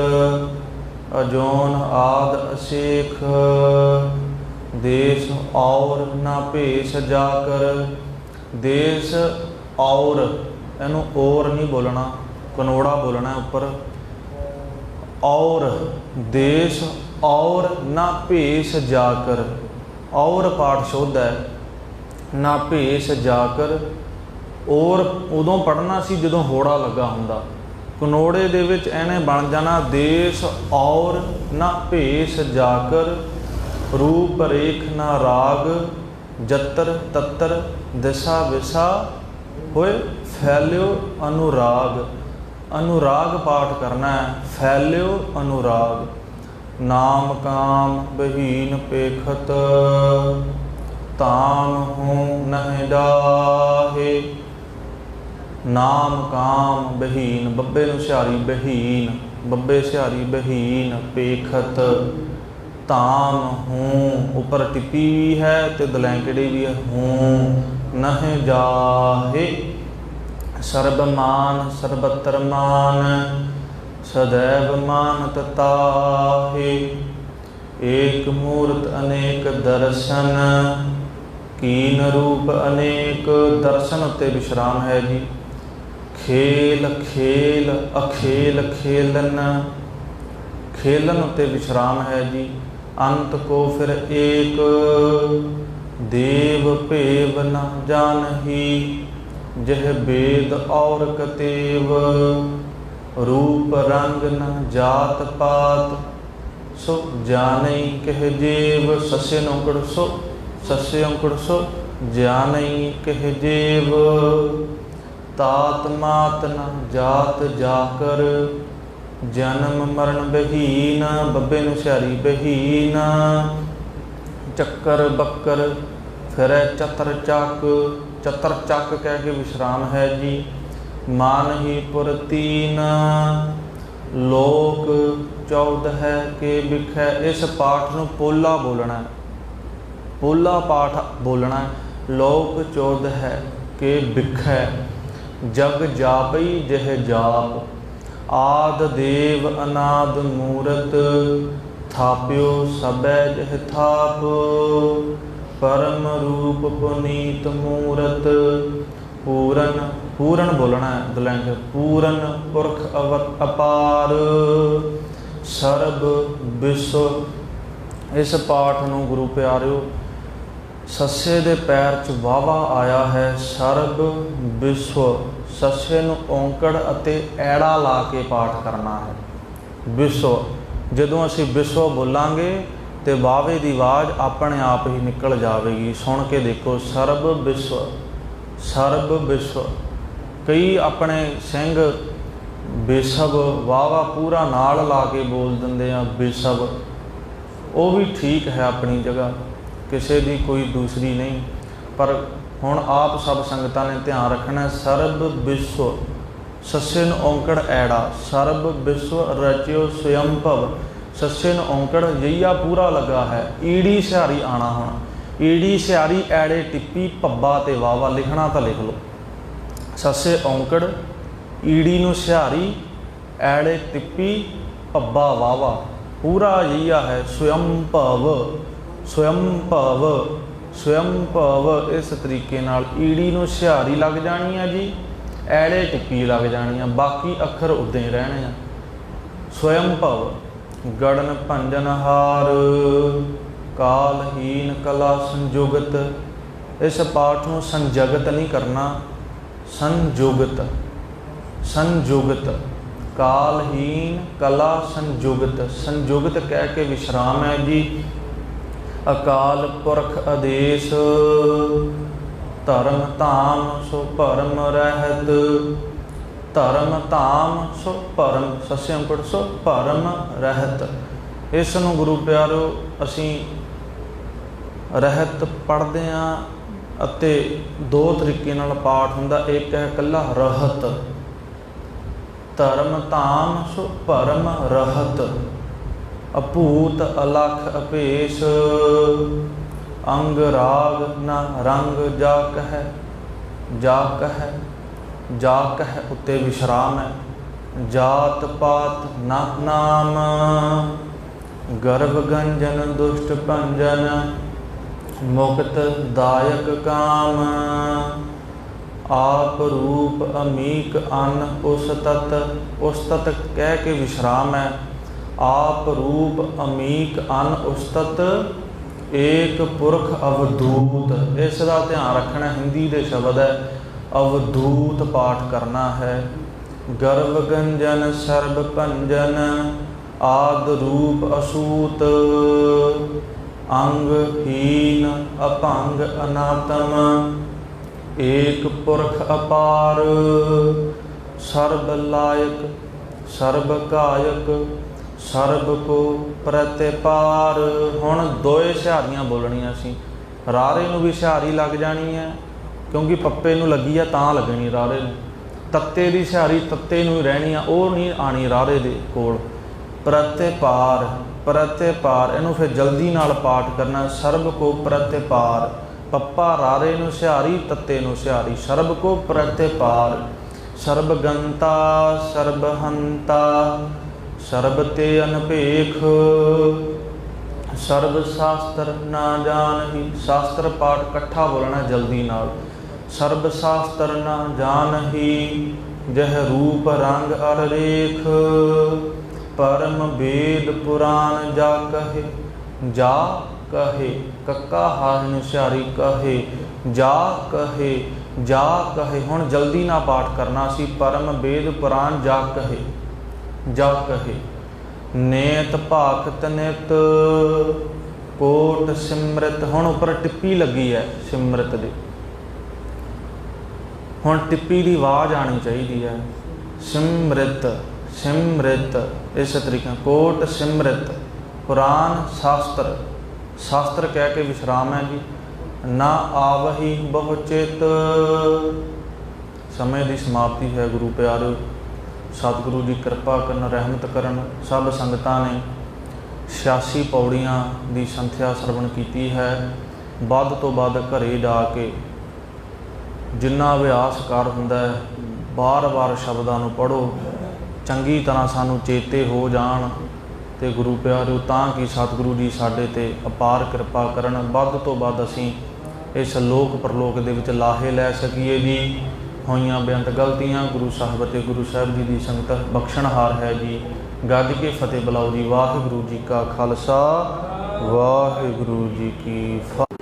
ਅਜੋਨ ਆਦ ਅਸੇਖ। ਦੇਸ਼ ਔਰ ਨਾ ਭੇਸ ਜਾ ਕਰ। ਦੇਸ਼ ਔਰ, ਇਹਨੂੰ ਔਰ ਨਹੀਂ ਬੋਲਣਾ, ਕਨੋੜਾ ਬੋਲਣਾ ਉੱਪਰ। ਔਰ, ਦੇਸ਼ ਔਰ ਨਾ ਭੇਸ ਜਾ ਕਰ। ਔਰ ਪਾਠ ਸ਼ੁੱਧ ਹੈ, ਨਾ ਭੇਸ ਜਾਕਰ ਔਰ ਉਦੋਂ ਪੜਨਾ ਸੀ ਜਦੋਂ ਹੋੜਾ ਲੱਗਾ ਹੁੰਦਾ। ਕਨੋੜੇ ਦੇ ਵਿੱਚ ਇਹਨੇ ਬਣ ਜਾਣਾ, ਦੇਸ ਔਰ ਨਾ ਭੇਸ ਜਾਕਰ ਰੂਪ ਰੇਖ ਨਾ ਰਾਗ, ਜਤਰ ਤਤਰ, ਦਿਸ਼ਾ ਵਿਸਾ ਹੋਏ, ਫੈਲਿਓ ਅਨੁਰਾਗ। ਅਨੁਰਾਗ ਪਾਠ ਕਰਨਾ ਹੈ, ਫੈਲਿਓ ਅਨੁਰਾਗ। ਨਾਮ ਕਾਮ ਬਹੀਨ ਪੇਖਤ ਤਾਮ ਹੂੰ ਨਹਿ ਜਾਹੇ ਨਾਮ ਕਾਮ ਬਹੀਨ, ਬੱਬੇ ਨੂੰ ਸਿਹਾਰੀ ਬਹੀਨ, ਬੱਬੇ ਸਿਹਾਰੀ ਬਹੀਨ ਪੇਖਤ। ਤਾਮ ਹੂੰ, ਉੱਪਰ ਟਿੱਪੀ ਵੀ ਹੈ ਤੇ ਦਲੈਂਕੜੀ ਵੀ ਹੈ। ਹੂੰ, ਨਹਿ ਜਾਹੇ ਸਰਬ ਮਾਨ ਸਰਬਤਰ ਮਾਨ ਸदैव ਏਕ ਮੂਰਤ ਅਨੇਕ ਦਰਸ਼ਨ, ਕੀਨ ਰੂਪ ਅਨੇਕ ਦਰਸ਼ਨ ਉਤੇ ਵਿਸ਼ਰਾਮ ਹੈ ਜੀ। ਖੇਲ ਖੇਲ, ਅਖੇਲ ਖੇਲਨ ਖੇਲਨ ਉਤੇ ਵਿਸ਼ਰਾਮ ਹੈ ਜੀ। ਅੰਤ ਕੋ ਫਿਰ ਏਕ। ਦੇਵ ਭੇਵ ਨ ਜਾਣਹੀ, ਜਹ ਬੇਦ ਔਰ ਕਤੇਵ। ਰੂਪ ਰੰਗ ਨ ਜਾਤ ਪਾਤ ਸੋ ਜਾਣਈ ਕਹਿ ਜੀਵ। ਸਸੇ ਨੌਕੜ ਸੋ, ਸਸੇ ਅੰਕੜ ਸੋ, ਜਾਣਈ ਕਹਿ ਜੀਵ। ਤਾਤ ਮਾਤ ਨ ਜਾਤ ਜਾਕਰ ਜਨਮ ਮਰਨ ਬਹੀਨ, ਬੱਬੇ ਨੂੰ ਸਿਆਰੀ ਬਹੀਨ। ਚੱਕਰ ਬੱਕਰ, ਫਿਰੈ ਚਤਰ ਚੱਕ ਚਤਰ ਚੱਕ ਕਹਿ ਕੇ ਵਿਸ਼ਰਾਮ ਹੈ ਜੀ ਮਾਨ ਹੀ ਪੁਰ ਲੋਕ ਚੌਦ ਹੈ ਕੇ ਵਿਖੈ, ਇਸ ਪਾਠ ਨੂੰ ਪੋਲਾ ਬੋਲਣਾ ਪੋਲਾ ਪਾਠ ਬੋਲਣਾ ਲੋਕ ਚੌਦ ਹੈ ਕੇ ਵਿਖੈ। ਜਗ ਜਾਪਈ ਜਿਹ ਜਾਪ ਆਦ ਦੇਵ ਅਨਾਦ ਮੂਰਤ, ਥਾਪਿਓ ਸਬੈ ਜਿਹ ਥਾਪ। ਪਰਮ ਰੂਪ ਪੁਨੀਤ ਮੂਰਤ, ਪੂਰਨ ਪੂਰਨ ਬੋਲਣਾ ਹੈ ਦਲੰਗ ਪੂਰਨ ਪੁਰਖ ਅਵਤ ਅਪਾਰ। ਸਰਬ ਵਿਸ਼ਵ ਇਸ ਪਾਠ ਨੂੰ ਗੁਰੂ ਪਿਆਰਿਓ ਸੱਸੇ ਦੇ ਪੈਰ 'ਚ ਵਾਵਾ ਆਇਆ ਹੈ, ਸਰਬ ਵਿਸ਼ਵ ਸੱਸੇ ਨੂੰ ਔਂਕੜ ਅਤੇ ਐੜਾ ਲਾ ਕੇ ਪਾਠ ਕਰਨਾ ਹੈ। ਵਿਸ਼ਵ ਜਦੋਂ ਅਸੀਂ ਵਿਸ਼ਵ ਬੋਲਾਂਗੇ ਤੇ ਵਾਵੇ ਦੀ ਆਵਾਜ਼ ਆਪਣੇ ਆਪ ਹੀ ਨਿਕਲ ਜਾਵੇਗੀ। ਸੁਣ ਕੇ ਦੇਖੋ, ਸਰਬ ਵਿਸ਼ਵ ਸਰਬ ਵਿਸ਼ਵ ਕਈ ਆਪਣੇ ਸਿੰਘ ਬੇਸਬ ਵਾਵਾ ਪੂਰਾ ਨਾਲ ਲਾ ਕੇ ਬੋਲ ਦਿੰਦੇ ਆ, ਬੇਸਬ। ਉਹ ਵੀ ਠੀਕ ਹੈ ਆਪਣੀ ਜਗ੍ਹਾ। ਕਿਸੇ ਦੀ ਕੋਈ ਦੂਸਰੀ ਨਹੀਂ। ਪਰ ਹੁਣ ਆਪ ਸਭ ਸੰਗਤਾਂ ਨੇ ਧਿਆਨ ਰੱਖਣਾ, ਸਰਬ ਵਿਸ਼ਵ ਸੱਸੇ ਨੂੰ ਔਂਕੜ ਐੜਾ, ਸਰਬ ਵਿਸ਼ਵ ਰਚਿਓ ਸਯੰਭਵ ਸੱਸੇ ਨੂੰ ਔਂਕੜ ਜਈਆ ਪੂਰਾ ਲੱਗਾ ਹੈ, ਈੜੀ ਸਿਹਾਰੀ ਆਣਾ ਹੁਣ। ਈੜੀ ਸਿਹਾਰੀ ਐੜੇ ਟਿੱਪੀ ਪੱਬਾ ਤੇ ਵਾਵਾ ਲਿਖਣਾ ਤਾਂ ਲਿਖ ਲਓ। ਸੱਸੇ ਔਂਕੜ, ਈੜੀ ਨੂੰ ਸਿਹਾਰੀ ਐੜੇ ਟਿੱਪੀ ਪੱਬਾ ਵਾਵਾ ਪੂਰਾ ਜਈਆ ਹੈ ਸਯੰਭਵ ਸਯੰਭਵ ਸਯੰਭਵ ਇਸ ਤਰੀਕੇ ਨਾਲ ਈੜੀ ਨੂੰ ਸਿਹਾਰੀ ਲੱਗ ਜਾਣੀ ਆ ਜੀ, ਐੜੇ ਟਿੱਪੀ ਲੱਗ ਜਾਣੀ ਆ, ਬਾਕੀ ਅੱਖਰ ਉਦਾਂ ਹੀ ਰਹਿਣੇ ਆ। ਸਵਯੰਭਵ ਗੜਨ ਭੰਜਨ ਹਾਰ, ਕਾਲਹੀਨ ਕਲਾ ਸੰਯੁਗਤ ਇਸ ਪਾਠ ਨੂੰ ਸੰਜਗਤ ਨਹੀਂ ਕਰਨਾ ਸੰਯੁਗਤ ਸੰਯੁਗਤ ਕਾਲਹੀਨ ਕਲਾ ਸੰਯੁਗਤ ਸੰਯੁਗਤ ਕਹਿ ਕੇ ਵਿਸ਼ਰਾਮ ਹੈ ਜੀ। ਅਕਾਲ ਪੁਰਖ ਆਦੇਸ਼, ਧਰਮ ਧਾਮ ਸੋ ਭਰਮ ਰਹਿਤ। ਧਰਮ ਧਾਮ ਸੋ ਭਰਮ ਸਸਿਅੰ ਕੁੜ ਸੋ ਭਰਮ ਰਹਿਤ। ਇਸ ਨੂੰ ਗੁਰੂ ਪਿਆਰੋ, ਅਸੀਂ ਰਹਿਤ ਪੜ੍ਹਦੇ ਆ ਅਤੇ ਦੋ ਤਰੀਕੇ ਨਾਲ ਪਾਠ ਹੁੰਦਾ, ਇੱਕ ਹੈ ਕੱਲਾ ਰਹਿਤ। ਧਰਮ ਧਾਮ ਸੋ ਭਰਮ ਰਹਿਤ। ਅਭੂਤ ਅਲਖ ਅਪੇਸ਼। ਅੰਗ ਰਾਗ ਨਾ ਰੰਗ ਜਾ ਕਹੈ ਜਾ ਕਹੈ ਜਾ ਕਹੈ ਉਤੇ ਵਿਸ਼ਰਾਮ ਹੈ। ਜਾਤ ਪਾਤ ਨਾ ਨਾਮ। ਗਰਭ ਗੰਜਨ ਦੁਸ਼ਟ ਭੰਜਨ। ਮੁਕਤ ਦਾਇਕ ਕਾਮ। ਆਪ ਰੂਪ ਅਮੀਕ ਅਨ ਉਸ ਤਤ ਉਸ ਤਤ ਕਹਿ ਕੇ ਵਿਸ਼ਰਾਮ ਹੈ। ਆਪ ਰੂਪ ਅਮੀਕ ਅਨ ਉਸਤਤ, ਏਕ ਪੁਰਖ ਅਵਧੂਤ। ਇਸ ਦਾ ਧਿਆਨ ਰੱਖਣਾ ਹਿੰਦੀ ਦੇ ਸ਼ਬਦ ਹੈ, ਅਵਧੂਤ ਪਾਠ ਕਰਨਾ ਹੈ। ਗਰਭ ਗੰਜਨ, ਸਰਬ ਭੰਜਨ, ਆਦ ਰੂਪ ਅਸੂਤ। ਅੰਗ ਹੀਨ, ਅਭੰਗ ਅਨਾਤਮ। ਏਕ ਪੁਰਖ ਅਪਾਰ। ਸਰਬ ਲਾਇਕ, ਸਰਬ ਕਾਇਕ। ਸਰਬ ਕੋ ਪ੍ਰਤਿਪਾਰ। ਹੁਣ ਦੋਏ ਸਿਹਾਰੀਆਂ ਬੋਲਣੀਆਂ ਸੀ। ਰਾਰੇ ਨੂੰ ਵੀ ਸਿਹਾਰੀ ਲੱਗ ਜਾਣੀ ਹੈ, ਕਿਉਂਕਿ ਪੱਪੇ ਨੂੰ ਲੱਗੀ ਆ ਤਾਂ ਲੱਗਣੀ ਰਾਰੇ ਨੂੰ। ਤੱਤੇ ਦੀ ਸਿਹਾਰੀ ਤੱਤੇ ਨੂੰ ਹੀ ਰਹਿਣੀ ਆ, ਉਹ ਨਹੀਂ ਆਣੀ ਰਾਰੇ ਦੇ ਕੋਲ। ਪ੍ਰਤਿਪਾਰ ਪ੍ਰਤਿਪਾਰ, ਇਹਨੂੰ ਫਿਰ ਜਲਦੀ ਨਾਲ ਪਾਠ ਕਰਨਾ, ਸਰਬ ਕੋ ਪ੍ਰਤਿਪਾਰ। ਪੱਪਾ ਰਾਰੇ ਨੂੰ ਸਿਹਾਰੀ, ਤੱਤੇ ਨੂੰ ਸਿਹਾਰੀ। ਸਰਬ ਕੋ ਪ੍ਰਤਿਪਾਰ, ਸਰਬ ਗੰਤਾ, ਸਰਬ ਹੰਤਾ। ਸਰਬ ਤੇ ਅਨਭੇਖ ਸਰਬ ਸ਼ਾਸਤਰ ਨਾ ਜਾਣਹੀ। ਸ਼ਾਸਤਰ ਪਾਠ ਇਕੱਠਾ ਬੋਲਣਾ ਜਲਦੀ ਨਾਲ। ਸਰਬ ਸ਼ਾਸਤਰ ਨਾ ਜਾਣਹੀ। ਜਹ ਰੂਪ ਰੰਗ ਅਰ ਰੇਖ। ਪਰਮ ਵੇਦ ਪੁਰਾਨ ਜਾ ਕਹੇ। ਜਾ ਕਹੇ, ਕੱਕਾ ਹਾਰ ਸਿਆਰੀ ਕਹੇ। ਜਾ ਕਹੇ ਜਾ ਕਹੇ। ਹੁਣ ਜਲਦੀ ਨਾ ਪਾਠ ਕਰਨਾ ਸੀ। ਪਰਮ ਵੇਦ ਪੁਰਾਨ ਜਾ ਕਹੇ। ਜਾ ਕਹੇ, ਨੇਤ ਭਾਖਤ ਨਿਤ, ਕੋਟ ਸਿਮਰਤ। ਹੁਣ ਉੱਪਰ ਟਿੱਪੀ ਲੱਗੀ ਹੈ ਸਿਮਰਤ ਦੇ। ਹੁਣ ਟਿੱਪੀ ਦੀ ਆਵਾਜ਼ ਆਣੀ ਚਾਹੀਦੀ ਹੈ। ਸਿਮਰਤ ਸਿਮਰਤ, ਇਸ ਤਰੀਕੇ ਕੋਟ ਸਿਮਰਤ ਕੁਰਾਨ ਸ਼ਾਸਤਰ। ਸ਼ਾਸਤਰ ਕਹਿ ਕੇ ਵਿਸ਼ਰਾਮ ਹੈ ਜੀ। ਨਾ ਆਵਹੀ ਬਹੁ ਚਿਤ ਸਮੇਂ ਦੀ ਸਮਾਪਤੀ ਹੈ ਗੁਰੂ ਪਿਆਰਿਓ ਸਤਿਗੁਰੂ ਜੀ ਕਿਰਪਾ ਕਰਨ, ਰਹਿਮਤ ਕਰਨ ਸਭ ਸੰਗਤਾਂ ਨੇ 86 ਪੌੜੀਆਂ ਦੀ ਸੰਥਿਆ ਸਰਵਣ ਕੀਤੀ ਹੈ। ਵੱਧ ਤੋਂ ਵੱਧ ਘਰੇ ਜਾ ਕੇ ਜਿੰਨਾ ਅਭਿਆਸ ਕਰ ਹੁੰਦਾ ਹੈ ਬਾਰ-ਬਾਰ ਸ਼ਬਦਾਂ ਨੂੰ ਪੜੋ ਚੰਗੀ ਤਰ੍ਹਾਂ ਸਾਨੂੰ ਚੇਤੇ ਹੋ ਜਾਣ ਤੇ ਗੁਰੂ ਪਿਆਰਿਓ, ਤਾਂ ਕਿ ਸਤਿਗੁਰੂ ਜੀ ਸਾਡੇ ਤੇ ਅਪਾਰ ਕਿਰਪਾ ਕਰਨ। ਵੱਧ ਤੋਂ ਵੱਧ ਅਸੀਂ ਇਸ ਲੋਕ ਪਰਲੋਕ ਦੇ ਵਿੱਚ ਲਾਹੇ ਲੈ ਸਕੀਏ ਜੀ। ਹੋਈਆਂ ਬੇਅੰਤ ਗਲਤੀਆਂ, ਗੁਰੂ ਸਾਹਿਬ ਅਤੇ ਗੁਰੂ ਸਾਹਿਬ ਜੀ ਦੀ ਸੰਗਤ ਬਖਸ਼ਣਹਾਰ ਹੈ ਜੀ। ਗੱਜ ਕੇ ਫਤਿਹ ਬੁਲਾਓ ਜੀ। ਵਾਹਿਗੁਰੂ ਜੀ ਕਾ ਖਾਲਸਾ, ਵਾਹਿਗੁਰੂ ਜੀ ਕੀ ਫਤਿਹ।